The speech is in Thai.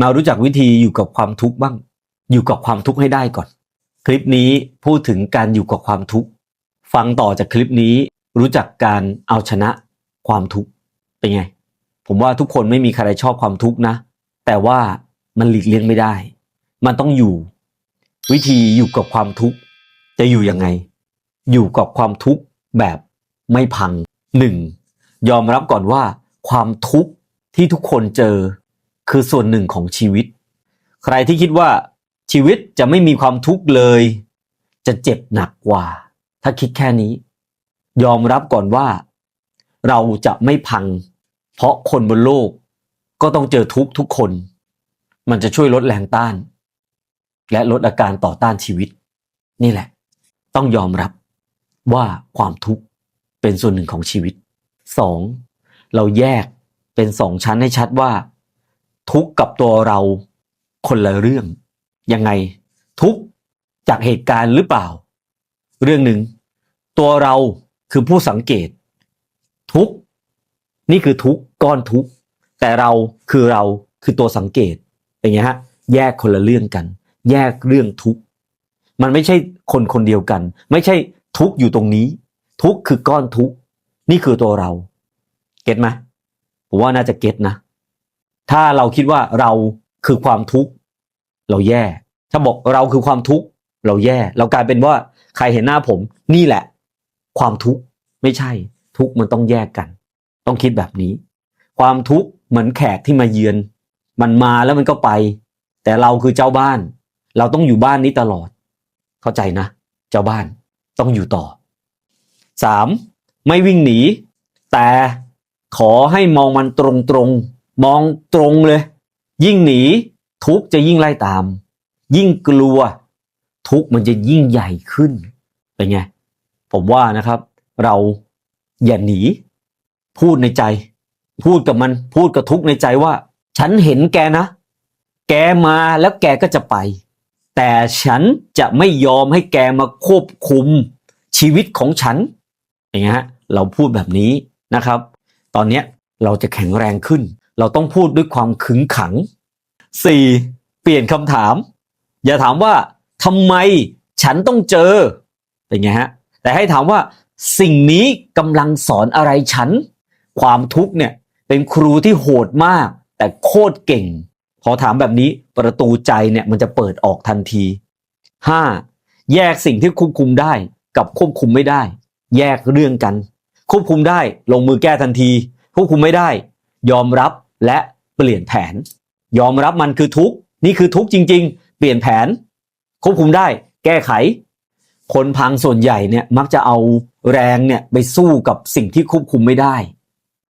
มารู้จักวิธีอยู่กับความทุกข์บ้าง อยู่กับความทุกข์ให้ได้ก่อน คลิปนี้พูดถึงการอยู่กับความทุกข์ฟังต่อจากคลิปนี้รู้จักการเอาชนะความทุกข์เป็นไง ผมว่าทุกคนไม่มีใครชอบความทุกข์นะ แต่ว่ามันหลีกเลี่ยงไม่ได้ มันต้องอยู่ วิธีอยู่กับความทุกข์จะอยู่ยังไง อยู่กับความทุกข์แบบไม่พังหนึ่งยอมรับก่อนว่าความทุกข์ที่ทุกคนเจอ คือส่วนหนึ่งของชีวิต ใครที่คิดว่าชีวิตจะไม่มีความทุกข์เลย จะเจ็บหนักกว่า ถ้าคิดแค่นี้ ยอมรับก่อนว่า เราจะไม่พัง เพราะคนบนโลก ก็ต้องเจอทุกทุกคน มันจะช่วยลดแรงต้าน และลดอาการต่อต้านชีวิต นี่แหละ ต้องยอมรับว่าความทุกข์เป็นส่วนหนึ่งของชีวิตสองเราแยกเป็นสองชั้นให้ชัดว่า ทุกข์กับตัวเราคนละเรื่อง ยังไงทุกข์จากเหตุการณ์หรือเปล่า เรื่องหนึ่ง ตัวเราคือผู้สังเกต ทุกข์นี่คือทุกข์ก้อนทุกข์แต่เราคือเราคือตัวสังเกตอย่างเงี้ยฮะแยกคนละเรื่องกัน แยกเรื่องทุกข์มันไม่ใช่คนคนเดียวกัน ไม่ใช่ทุกข์อยู่ตรงนี้ ทุกข์คือก้อนทุกข์นี่คือตัวเรา เก็ตไหมผมว่าน่าจะเก็ตนะ ถ้าเราคิดว่าเราคือความทุกข์เราแย่ ถ้าบอกเราคือความทุกข์เราแย่ เรากลายเป็นว่าใครเห็นหน้าผม นี่แหละ ความทุกข์ไม่ใช่ ทุกข์มันต้องแยกกัน ต้องคิดแบบนี้ ความทุกข์เหมือนแขกที่มาเยือน มันมาแล้วมันก็ไป แต่เราคือเจ้าบ้าน เราต้องอยู่บ้านนี้ตลอด เข้าใจนะ เจ้าบ้านต้องอยู่ต่อสามไม่วิ่งหนี แต่ขอให้มองมันตรงตรงๆ มองตรงเลย ยิ่งหนี ทุกจะยิ่งไล่ตาม ยิ่งกลัว ทุกมันจะยิ่งใหญ่ขึ้นเป็นไงผมว่านะครับ เราอย่าหนี พูดในใจ พูดกับมัน พูดกับทุกในใจว่า ฉันเห็นแกนะ แกมาแล้วแกก็จะไป แต่ฉันจะไม่ยอมให้แกมาควบคุมชีวิตของฉันอย่างเงี้ยฮะเราพูดแบบนี้นะครับ ตอนเนี้ยเราจะแข็งแรงขึ้น เราต้องพูดด้วยความขึงขัง 4. เปลี่ยนคำถาม อย่าถามว่าทำไมฉันต้องเจอเป็นไงฮะแต่ให้ถามว่าสิ่งนี้กำลังสอนอะไรฉัน ความทุกข์เนี่ยเป็นครูที่โหดมาก แต่โคตรเก่ง พอถามแบบนี้ประตูใจเนี่ยมันจะเปิดออกทันที 5. แยกสิ่งที่ควบคุมได้กับควบคุมไม่ได้ แยกเรื่องกัน ควบคุมได้ลงมือแก้ทันที ควบคุมไม่ได้ ยอมรับ และเปลี่ยนแผน ยอมรับมันคือทุกนี่คือทุกจริง ๆ เปลี่ยนแผน ควบคุมได้ แก้ไข คนพังส่วนใหญ่เนี่ยมักจะเอาแรงเนี่ยไปสู้กับสิ่งที่ควบคุมไม่ได้